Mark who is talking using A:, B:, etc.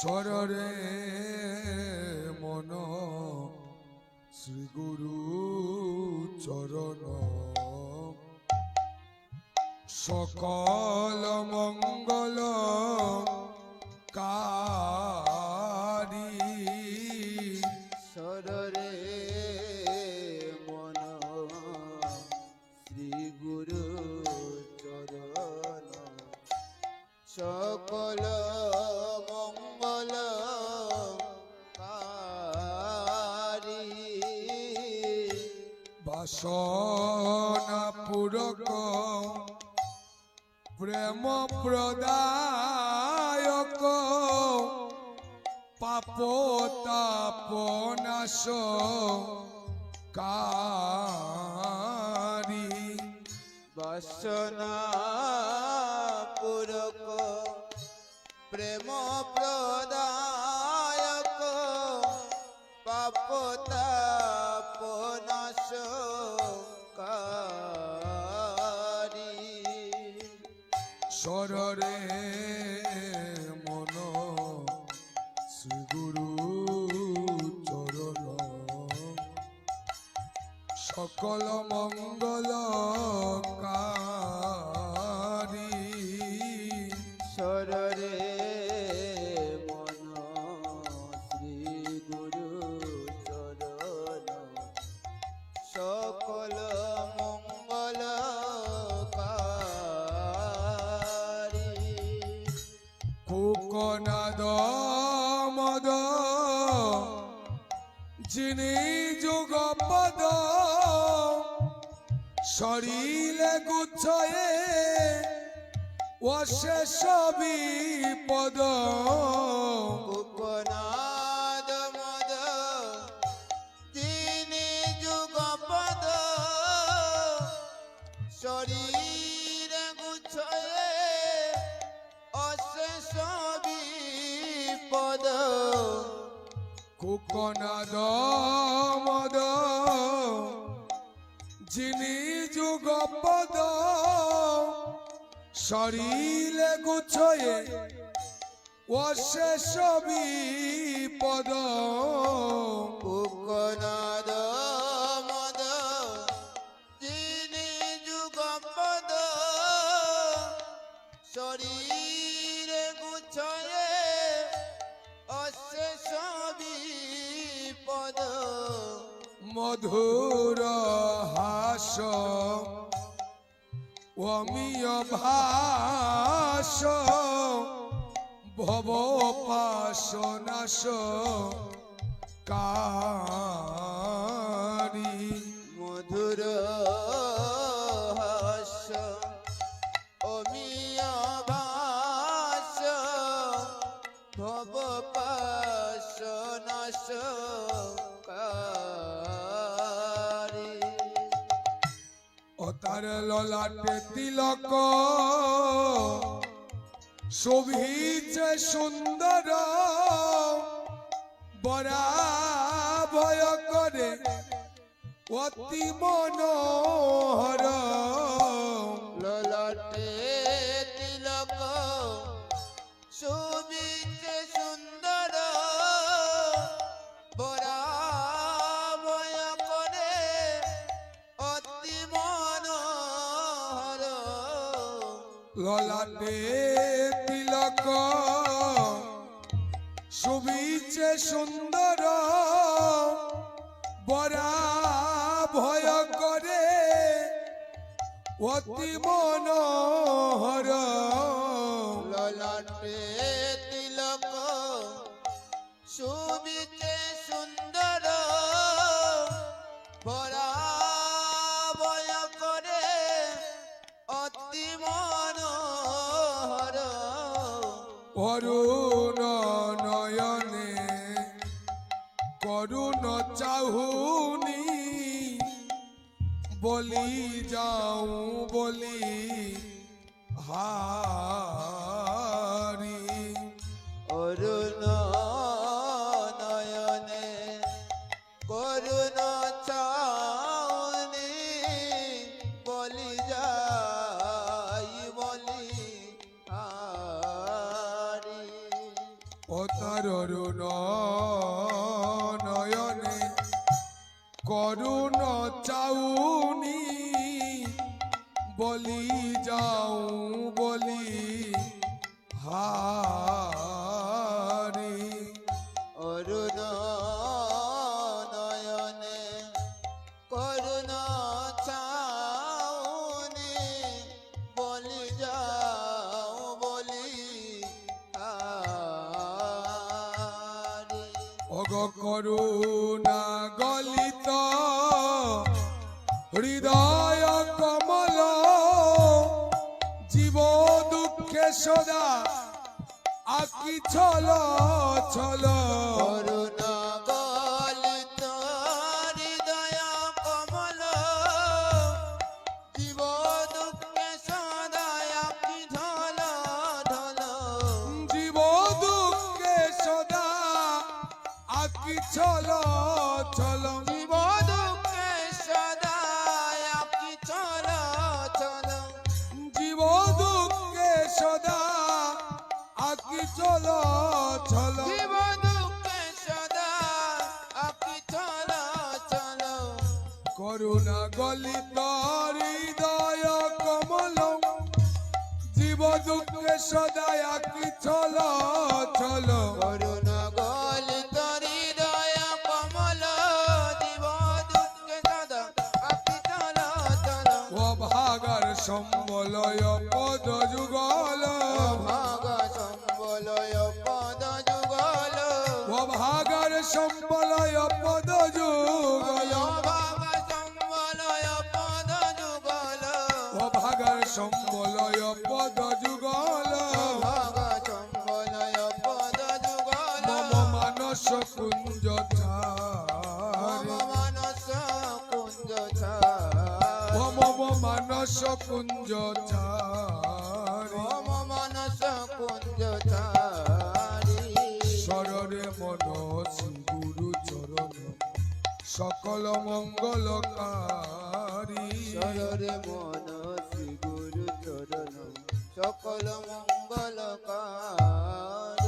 A: সররে মন শ্রী গুরু চরণ। সকল মঙ্গল কারি।
B: সররে মন শ্রী গুরু চরণ। সকল
A: বাসনা পূরক প্রেম প্রদায়ক পাপ তাপ নাশ কারি
B: বাসনা পুরক প্রেম প্রদায়ক
A: সররে মন, শ্রী গুরু চরণ। সকল মঙ্গল কারি।
B: সররে মন, শ্রী গুরু চরণ। সকল মঙ্গল
A: যিনি যুগ পদ শরীরে গুচ্ছয়ে অশেষ বিপদ।
B: কুকনাদ
A: যুগ শরীরে গুছয়ে অশেষ বিপদ।
B: কুকনাদ মদ তিনি যুগপদ। শরীর গুছয়ে অশেষ বিপদ।
A: মধুর হাস অমিয় ভাস ভব পাশ নাশ কারি তার ললাটে তিলক। শোভিছে সুন্দর। বরা ভয় করে অতি মনোহর।
B: ললাটে
A: ললাটে তিলক সুবিচে সুন্দর বরা ভয় করে অতি মনোহর।
B: ললাটে
A: অরুণ নয়নে করুণ চাহুনি বলি যাও বলি হারি ও তার নয়নে করুণ চাউনি, বলি যাও, বলি হারি।
B: অরুণ নয়নে করুণ চাউনি, বলি যাও
A: করুণা গলিত হৃদয় কমল জীব দুঃখে সদা আকি ছল ছল।
B: করুণ
A: ছল
B: জীব দুঃখে সদায় কি চল। চল
A: জীব দুঃখে সদা আকি চল। ছল
B: জীব দুঃখে সদা কি চল চল।
A: করুণা গলিত হৃদয় কমল। জীব দুঃখে সদায় আকি ছল ছল ভাগার সম্বলয় পদ যুগল। ভাগার সম্বলয় পদ যুগল। ভাগার সম্বলয় পদ যুগল। মম মানস কুঞ্জ ছাড়ি। মম মানস কুঞ্জ
B: মম মানস কুঞ্জ
A: সররে মন গুরু চরণ। সকল মঙ্গল কারি।
B: সররে মন গুরু চরণ। সকল মঙ্গল মঙ্গলকারী